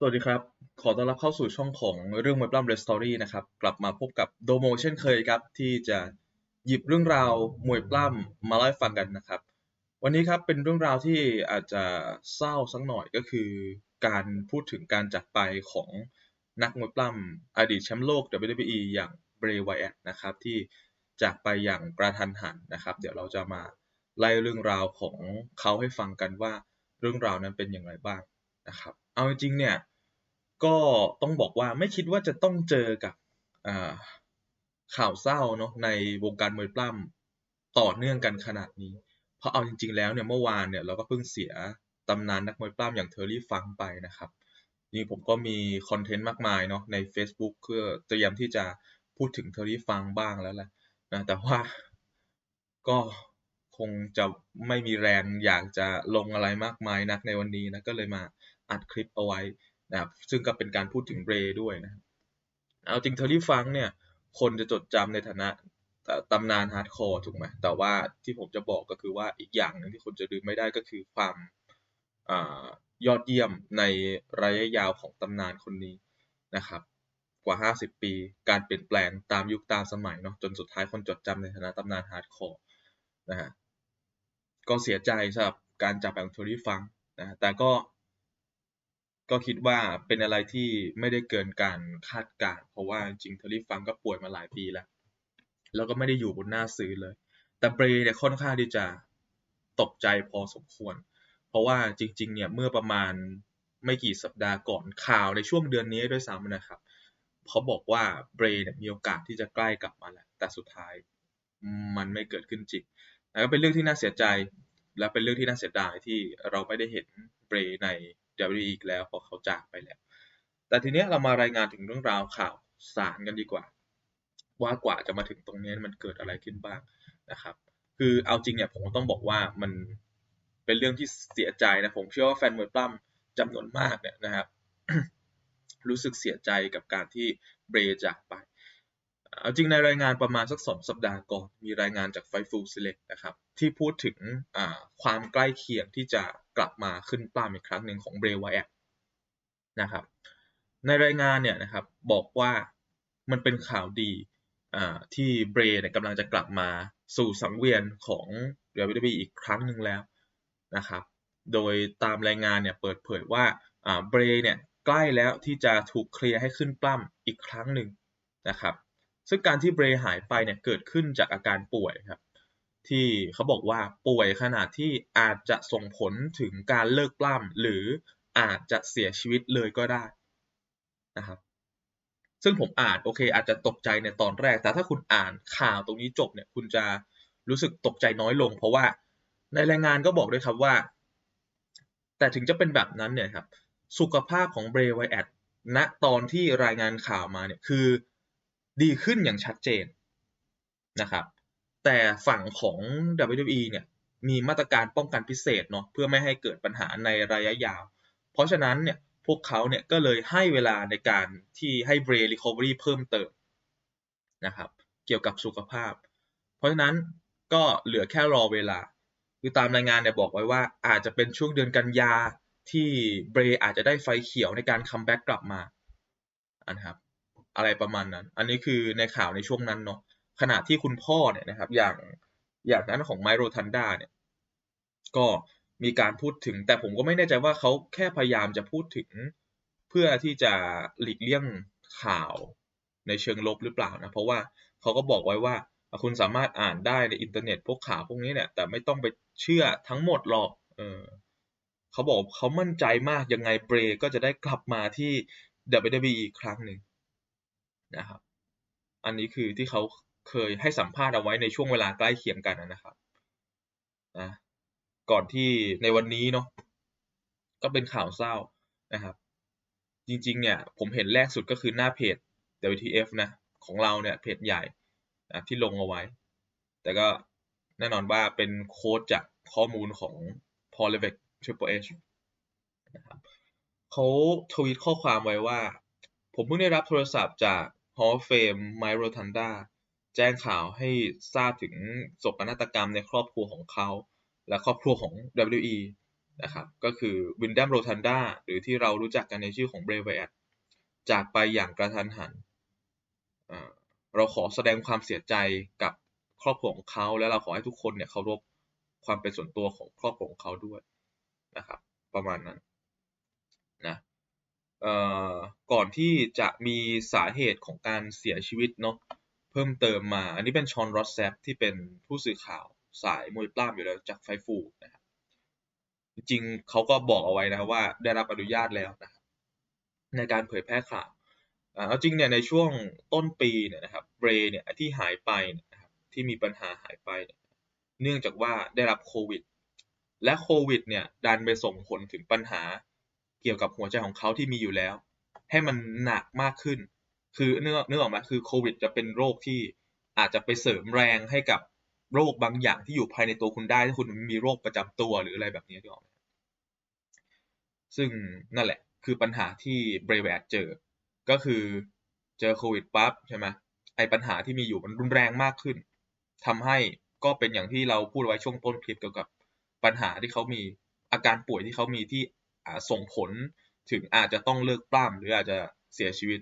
สวัสดีครับ ขอต้อนรับเข้าสู่ช่องของเรื่องมวยปล้ำเรสตอรี่นะครับ กลับมาพบกับโดโมเช่นเคยครับ ที่จะหยิบเรื่องราวมวยปล้ำมาเล่าให้ฟังกันนะครับ วันนี้ครับเป็นเรื่องราวที่อาจจะเศร้าสักหน่อยก็คือ การพูดถึงการจากไปของนักมวยปล้ำอดีตแชมป์โลก WWE อย่างเบรย์ไวแอตนะครับ ที่จากไปอย่างกระทันหันนะครับ เดี๋ยวเราจะมาไล่เรื่องราวของเขาให้ฟังกันว่าเรื่องราวนั้นเป็นอย่างไรบ้างนะครับ เอาจริงเนี่ย ก็ต้องบอกว่าไม่คิดว่าจะต้องเจอกับข่าวเศร้าเนาะในวงการมวยปล้ำต่อเนื่องกันขนาดนี้ เพราะเอาจริง ๆ แล้วเนี่ยเมื่อวานเนี่ยเราก็เพิ่งเสียตำนานนักมวยปล้ำอย่างเทอร์รี่ฟังไปนะครับ นี่ผมก็มีคอนเทนต์มากมายเนาะใน Facebook เพื่อเตรียมที่จะพูดถึงเทอร์รี่ฟังบ้างแล้วแหละนะแต่ว่าก็คงจะไม่มีแรงอยากจะลงอะไรมากมายนักในวันนี้นะก็เลยมา อัดคลิปเอาไว้นะครับซึ่งก็เป็นการพูดถึงเบรด้วยนะครับเอาจริงเทอร์รี่ฟังเนี่ยคนจะจดจำในฐานะตำนานฮาร์ดคอร์ถูกไหมแต่ว่าที่ผมจะบอกก็คือว่าอีกอย่างหนึ่งที่คนจะลืมไม่ได้ก็คือความอยอดเยี่ยมในระยะยาวของตำนานคนนี้นะครับ กว่า 50 ปี การเปลี่ยนแปลงตามยุคตามสมัยเนาะจนสุดท้ายคนจดจำในฐานะตำนานฮาร์ดคอร์นะฮะก็เสียใจสำหรับการจากไปของเทอร์รี่ฟังนะแต่ก็ ก็คิดว่าเป็นอะไรที่ไม่ได้เกินการคาดการเพราะว่าจริงเทอรี่ฟังก็ป่วยมาหลายปีแล้ว แล้วก็ไม่ได้อยู่บนหน้าซื้อเลย แต่เบรเนี่ยค่อนข้างที่จะตกใจพอสมควร เพราะว่าจริง ๆ เนี่ยเมื่อประมาณไม่กี่สัปดาห์ก่อนข่าวในช่วงเดือนนี้ด้วยซ้ำนะครับเขาบอกว่าเบรเนี่ยมีโอกาสที่จะใกล้กลับมาแล้วแต่สุดท้ายมันไม่เกิดขึ้นจริงแล้วก็เป็นเรื่องที่น่าเสียใจ และเป็นเรื่องที่น่าเสียดายที่เราไม่ได้เห็นเบรใน WWE อีกแล้วเพราะเขาจากไปแล้ว แต่ทีนี้เรามารายงานถึงเรื่องราวข่าวสารกันดีกว่า ว่ากว่าจะมาถึงตรงนี้มันเกิดอะไรขึ้นบ้างนะครับ คือเอาจริงเนี่ยผมต้องบอกว่ามันเป็นเรื่องที่เสียใจนะผมเชื่อว่าแฟนมวยปล้ำจำนวนมากเนี่ยนะครับ รู้สึกเสียใจกับการที่เบรจากไป จริงในรายงานประมาณสักสองสัปดาห์ก่อน มีรายงานจากไฟฟูซิเล็กนะครับ ที่พูดถึงความใกล้เคียงที่จะกลับมาขึ้นปล้ำอีกครั้งหนึ่งของเบรวแอตนะครับ ในรายงานเนี่ยนะครับบอกว่ามันเป็นข่าวดีที่เบรเนี่ยกำลังจะกลับมาสู่สังเวียนของ WWE อีกครั้งหนึ่งแล้วนะครับ โดยตามรายงานเนี่ยเปิดเผยว่าเบรเนี่ยใกล้แล้วที่จะถูกเคลียร์ให้ขึ้นปล้ำอีกครั้งหนึ่งนะครับ ซึ่งการที่เบรหายไปเนี่ยเกิดขึ้นจากอาการป่วยครับที่เขาบอกว่าป่วยขนาดที่อาจจะส่งผลถึงการเลิกปล้ำหรืออาจจะเสียชีวิตเลยก็ได้นะครับซึ่งผมอ่านโอเค อาจจะตกใจในตอนแรก แต่ถ้าคุณอ่านข่าวตรงนี้จบเนี่ยคุณจะรู้สึกตกใจน้อยลง เพราะว่าในรายงานก็บอกด้วยครับว่า แต่ถึงจะเป็นแบบนั้นเนี่ยครับสุขภาพของเบรไวแอดณตอนที่รายงานข่าวมาเนี่ยคือ ดีขึ้นอย่างชัดเจนนะครับ แต่ฝั่งของ WWE เนี่ยมีมาตรการป้องกันพิเศษเนาะเพื่อไม่ให้เกิดปัญหาในระยะยาว เพราะฉะนั้นเนี่ยพวกเขาเนี่ยก็เลยให้เวลาในการที่ให้เบรย์รีคอเวอรี่เพิ่มเติมนะครับ เกี่ยวกับสุขภาพ เพราะฉะนั้นก็เหลือแค่รอเวลา คือตามรายงานเนี่ยบอกไว้ว่าอาจจะเป็นช่วงเดือนกันยาที่เบร์อาจจะได้ไฟเขียวในการคัมแบ็กกลับมานะครับ อะไรประมาณนั้น อันนี้คือในข่าวในช่วงนั้นเนาะขณะที่คุณพ่อเนี่ยนะครับ อย่างอย่างนั้นของไมโรทันดาเนี่ย ก็มีการพูดถึง แต่ผมก็ไม่แน่ใจว่าเขาแค่พยายามจะพูดถึง เพื่อที่จะหลีกเลี่ยงข่าวในเชิงลบหรือเปล่านะ เพราะว่าเขาก็บอกไว้ว่าคุณสามารถอ่านได้ในอินเทอร์เน็ตพวกข่าวพวกนี้เนี่ย แต่ไม่ต้องไปเชื่อทั้งหมดหรอก เออเขาบอกเขามั่นใจมากยังไงเบรก็จะได้กลับมาที่ WWE อีกครั้งหนึ่ง นะครับ อันนี้คือที่เขาเคยให้สัมภาษณ์เอาไว้ในช่วงเวลาใกล้เคียงกันนะครับนะก่อนที่ในวันนี้เนาะก็เป็นข่าวเศร้านะครับ จริงๆ เนี่ยผมเห็นแรกสุดก็คือหน้าเพจ WTF นะของเราเนี่ยเพจใหญ่นะที่ลงเอาไว้ แต่ก็แน่นอนว่าเป็นโค้ดจากข้อมูลของ Paul Levesque Triple H นะครับเขาทวีตข้อความไว้ว่า ผมเพิ่งได้รับโทรศัพท์จาก ฮอลเฟมไมโรทันดาแจ้งข่าวให้ทราบถึงโศกนาฏกรรมในครอบครัวของเขา และครอบครัวของ WE นะครับก็คือวินดัมโรทันดาหรือที่เรารู้จักกันในชื่อของเบรเวตจากไปอย่างกระทันหัน เราขอแสดงความเสียใจกับครอบครัวของเขา และเราขอให้ทุกคนเนี่ยเคารพความเป็นส่วนตัวของครอบครัวของเขาด้วยนะครับ ประมาณนั้นนะ ก่อนที่จะมีสาเหตุของการเสียชีวิตเนาะเพิ่มเติมมา อันนี้เป็นชอนรอสแซปที่เป็นผู้สื่อข่าวสายมวยปล้ำอยู่แล้วจากไฟฟูนะครับจริงๆเขาก็บอกเอาไว้นะว่าได้รับอนุญาตแล้วนะครับในการเผยแพร่ข่าวเอาจริงเนี่ยในช่วงต้นปีเนี่ยนะครับเบรเนี่ยที่หายไปนะครับที่มีปัญหาหายไปเนื่องจากว่าได้รับโควิด และโควิดเนี่ยดันไปส่งผลถึงปัญหา กี่ยวกับหัวใจของเขาที่มีอยู่แล้ว ให้มันหนักมากขึ้น คือเนื้อเนื้อออกมาคือโควิดจะเป็นโรคที่อาจจะไปเสริมแรงให้กับโรคบางอย่างที่อยู่ภายในตัวคุณได้ถ้าคุณมีโรคประจำตัวหรืออะไรแบบนี้ที่ออกมาซึ่งนั่นแหละคือปัญหาที่เบรเวตเจอ ก็คือเจอโควิดปั๊บใช่ไหมไอปัญหาที่มีอยู่มันรุนแรงมากขึ้นทำให้ก็เป็นอย่างที่เราพูดไว้ช่วงต้นคลิปเกี่ยวกับปัญหาที่เขามีอาการป่วยที่เขามีที่ ส่งผลถึงอาจจะต้องเลิกปล้ำหรืออาจจะเสียชีวิต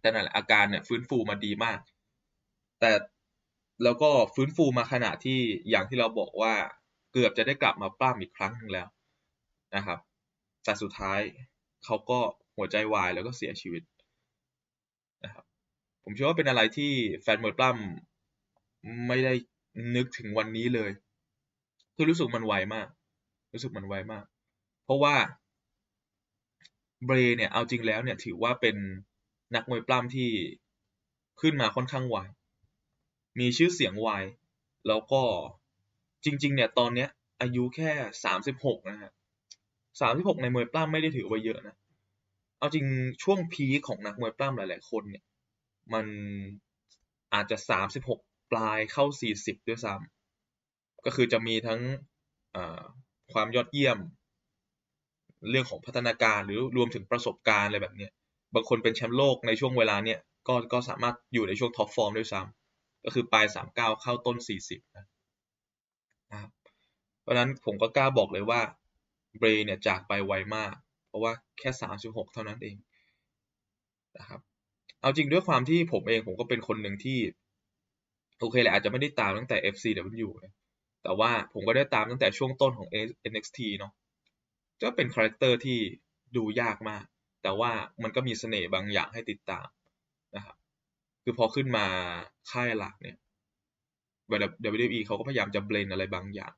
แต่นั่นแหละอาการเนี่ยฟื้นฟูมาดีมาก แต่แล้วก็ฟื้นฟูมาขณะที่อย่างที่เราบอกว่าเกือบจะได้กลับมาปล้ำอีกครั้งหนึ่งแล้วนะครับ แต่สุดท้ายเขาก็หัวใจวายแล้วก็เสียชีวิตนะครับผมเชื่อว่าเป็นอะไรที่แฟนมวยปล้ำไม่ได้นึกถึงวันนี้เลย คือรู้สึกมันไวมาก รู้สึกมันไวมาก เพราะว่าเบรเนี่ยเอาจริงแล้วเนี่ยถือว่าเป็นนักมวยปล้ำที่ขึ้นมาค่อนข้างไวมีชื่อเสียงไวแล้วก็จริง ๆ เนี่ยตอนเนี้ยอายุแค่สามสิบหกนะฮะสามสิบหกในมวยปล้ำไม่ได้ถือว่าเยอะนะ เอาจริงช่วงพีของนักมวยปล้ำหลาย ๆ คนเนี่ย มันอาจจะสามสิบหกปลายเข้าสี่สิบด้วยซ้ำก็คือจะมีทั้งความยอดเยี่ยม เรื่องของพัฒนาการหรือรวมถึงประสบการณ์อะไรแบบนี้บางคนเป็นแชมป์โลกในช่วงเวลาเนี่ยก็ก็สามารถอยู่ในช่วงท็อปฟอร์มด้วยซ้ำก็คือปลายสามเก้าเข้าต้นสี่สิบนะครับเพราะนั้นผมก็กล้าบอกเลยว่าเบรเนี่ยจากไปไวมาก เพราะว่าแค่สามสิบหกเท่านั้นเองนะครับเอาจริงด้วยความที่ผมเองผมก็เป็นคนหนึ่งที่โอเคแหละอาจจะไม่ได้ตามตั้งแต่ FCW แต่ว่าผมก็ได้ตามตั้งแต่ช่วงต้นของ NXT เนาะ ก็เป็นคาแรคเตอร์ที่ดูยากมาก แต่ว่ามันก็มีเสน่ห์บางอย่างให้ติดตามนะครับคือพอขึ้นมาค่ายหลักเนี่ย WWE เขาก็พยายามจะเบลนอะไรบางอย่าง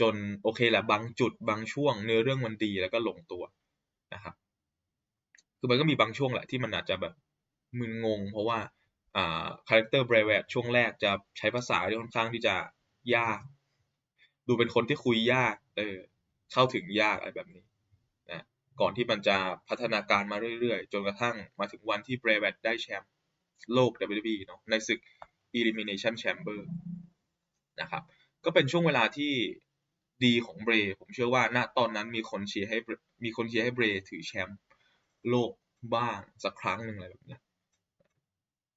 จนโอเคแหละบางจุดบางช่วงเนื้อเรื่องมันดีแล้วก็ลงตัวนะครับคือมันก็มีบางช่วงแหละที่มันอาจจะแบบมึนงง เพราะว่าอ่าคาแรคเตอร์เบรเวตช่วงแรกจะใช้ภาษาที่ค่อนข้างที่จะยาก ดูเป็นคนที่คุยยากเออ เข้าถึงยากอะไรแบบนี้นะก่อนที่มันจะพัฒนาการมาเรื่อยๆ จนกระทั่งมาถึงวันที่เบรเวตได้แชมป์โลก WWE เนาะในศึก Elimination Chamber นะครับก็เป็นช่วงเวลาที่ดีของเบรผมเชื่อว่าณตอนนั้นมีคนเชียร์ให้มีคนเชียร์ให้เบรถือแชมป์โลกบ้างสักครั้งหนึ่งอะไรแบบนี้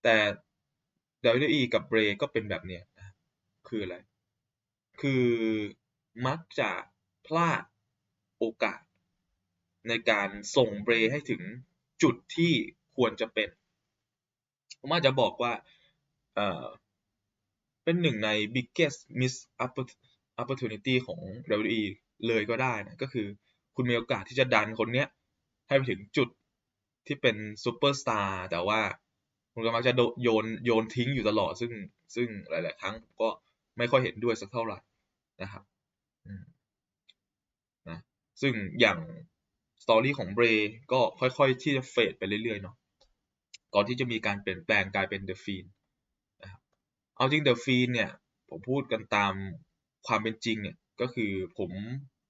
แต่ WWE กับเบรก็เป็นแบบเนี้ยคืออะไร คือมักจะ พลาดโอกาส ในการส่งเบรให้ถึงจุดที่ควรจะเป็น ผมอาจจะบอกว่าเออเป็นหนึ่งใน biggest miss opportunity ของ WWE เลยก็ได้นะ ก็คือคุณมีโอกาสที่จะดันคนเนี้ย ให้ไปถึงจุดที่เป็นซูเปอร์สตาร์แต่ว่าคุณก็มักจะโยนโยนทิ้งอยู่ตลอดซึ่งซึ่งหลาย ๆ ครั้งก็ไม่ค่อยเห็นด้วยสักเท่าไหร่นะครับ ซึ่งอย่างสตอรี่ของเบรก็ค่อยๆ ที่จะเฟดไปเรื่อยๆเนาะก่อนที่จะมีการเปลี่ยนแปลงกลายเป็นเดอะฟีนนะครับเอาจริงเดอะฟีนเนี่ยผมพูดกันตามความเป็นจริงเนี่ยก็คือผม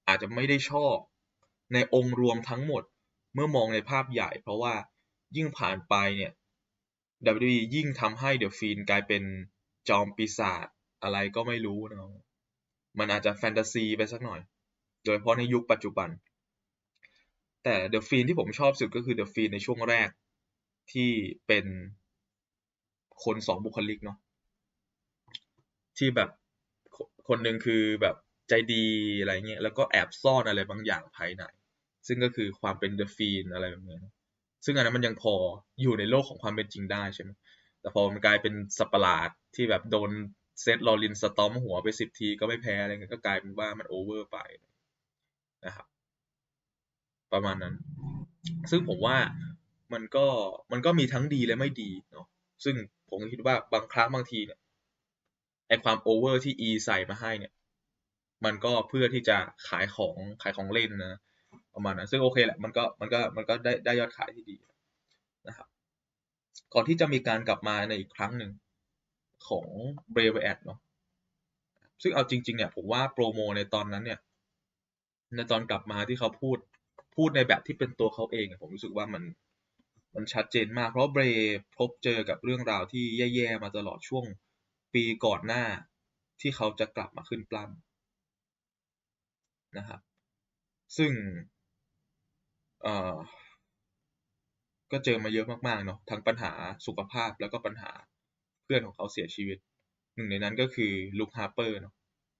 อาจจะไม่ได้ชอบในองค์รวมทั้งหมดเมื่อมองในภาพใหญ่ เพราะว่ายิ่งผ่านไปเนี่ย WWE ยิ่งทำให้เดอะฟีนกลายเป็นจอมปีศาจอะไรก็ไม่รู้นะมันอาจจะแฟนตาซีไปสักหน่อย โดยเฉพาะในยุคปัจจุบัน แต่เดอะฟีนที่ผมชอบสุดก็คือเดอะฟีนในช่วงแรกที่เป็นคนสองบุคลิกเนาะที่แบบคนหนึ่งคือแบบใจดีอะไรเงี้ยแล้วก็แอบซ่อนอะไรบางอย่างภายในซึ่งก็คือความเป็นเดอะฟีนอะไรแบบนี้ซึ่งอันนั้นมันยังพออยู่ในโลกของความเป็นจริงได้ใช่ไหมแต่พอมันกลายเป็นสัตว์ประหลาดที่แบบโดนเซตลอรินสตอมหัวไปสิบทีก็ไม่แพ้อะไรเงี้ยก็กลายเป็นว่ามันโอเวอร์ไป นะครับ ประมาณนั้น ซึ่งผมว่ามันก็มันก็มีทั้งดีและไม่ดีเนาะซึ่งผมคิดว่าบางครั้งบางทีเนี่ยไอความโอเวอร์ที่ E ใส่มาให้เนี่ย มันก็เพื่อที่จะขายของขายของเล่นนะประมาณนั้นซึ่งโอเคแหละมันก็มันก็มันก็ได้ได้ยอดขายที่ดีนะครับ ก่อนที่จะมีการกลับมาในอีกครั้งหนึ่งของ Brave Ad เนาะซึ่งเอาจริง ๆ เนี่ย ผมว่าโปรโมในตอนนั้นเนี่ย ในตอนกลับมาที่เขาพูดพูดในแบบที่เป็นตัวเขาเองผมรู้สึกว่ามันมันชัดเจนมาก เพราะเบรพบเจอกับเรื่องราวที่แย่ๆมาตลอดช่วงปีก่อนหน้าที่เขาจะกลับมาขึ้นปล้ำนะครับซึ่งเอ่อก็เจอมาเยอะมากๆเนาะทั้งปัญหาสุขภาพแล้วก็ปัญหาเพื่อนของเขาเสียชีวิต หนึ่งในนั้นก็คือลุคฮาร์เปอร์เนาะ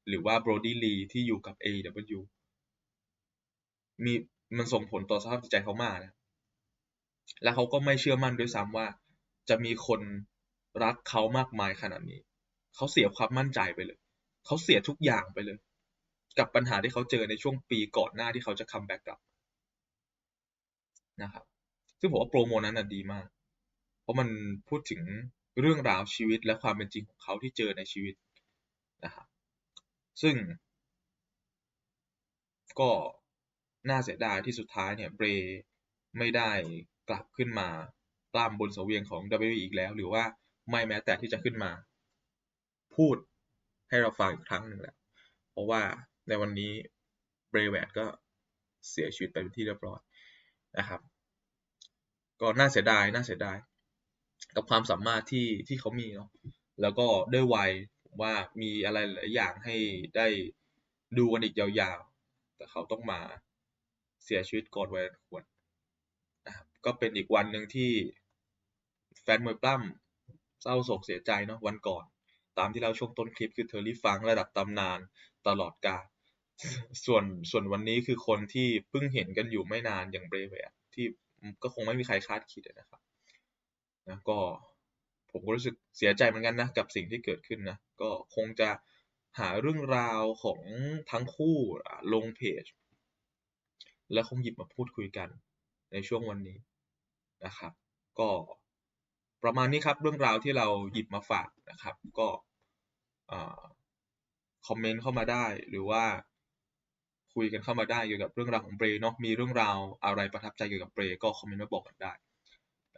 หรือว่าโบรดี้ลีที่อยู่กับ AW มีมันส่งผลต่อสภาพจิตใจเขามากนะและเขาก็ไม่เชื่อมั่นด้วยซ้ำว่า จะมีคนรักเขามากมายขนาดนี้ เขาเสียความมั่นใจไปเลย เขาเสียทุกอย่างไปเลย กับปัญหาที่เขาเจอในช่วงปีก่อนหน้าที่เขาจะคัมแบ็กกลับนะครับ ซึ่งผมว่าโปรโมนั้นดีมาก เพราะมันพูดถึงเรื่องราวชีวิตและความเป็นจริงของเขาที่เจอในชีวิตนะครับ ซึ่ง ก็ น่าเสียดายที่สุดท้ายเนี่ยเบรไม่ได้กลับขึ้นมาตามบนสังเวียนของ WWE อีกแล้ว หรือว่าไม่แม้แต่ที่จะขึ้นมา พูดให้เราฟังอีกครั้งหนึ่งแหละ เพราะว่าในวันนี้เบรแวดก็เสียชีวิตไปเป็นที่เรียบร้อยนะครับ ก็น่าเสียดายน่าเสียดาย กับความสามารถที่ที่เขามีเนาะแล้วก็ด้วยวัยผมว่ามีอะไรหลายอย่างให้ได้ดูกันอีกยาวๆ แต่เขาต้องมา เสียชีวิตก่อนวัยควรนะครับก็เป็นอีกวันหนึ่งที่แฟนมวยปล้ำเศร้าโศกเสียใจเนาะวันก่อน ตามที่เราช่วงต้นคลิปคือเทอร์รี่ฟังระดับตำนานตลอดกาลส่วนส่วนวันนี้คือคนที่เพิ่งเห็นกันอยู่ไม่นานอย่างเบรเวตที่ก็คงไม่มีใครคาดคิดนะครับนะก็ผมก็รู้สึกเสียใจเหมือนกันนะกับสิ่งที่เกิดขึ้นนะก็คงจะหาเรื่องราวของทั้งคู่ลงเพจ แล้วคงหยิบมาพูดคุยกันในช่วงวันนี้นะครับ ก็ประมาณนี้ครับเรื่องราวที่เราหยิบมาฝากนะครับ ก็คอมเมนต์เข้ามาได้หรือว่าคุยกันเข้ามาได้เกี่ยวกับเรื่องราวของเบรเนาะมีเรื่องราวอะไรประทับใจเกี่ยวกับเบรก็คอมเมนต์มาบอกกันได้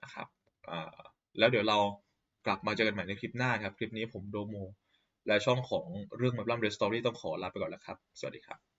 นะครับแล้วเดี๋ยวเรากลับมาเจอกันใหม่ในคลิปหน้าครับ คลิปนี้ผมโดโม และช่องของเรื่องมับลัมเดสตอรี่ต้องขอลาไปก่อนแล้วครับ สวัสดีครับ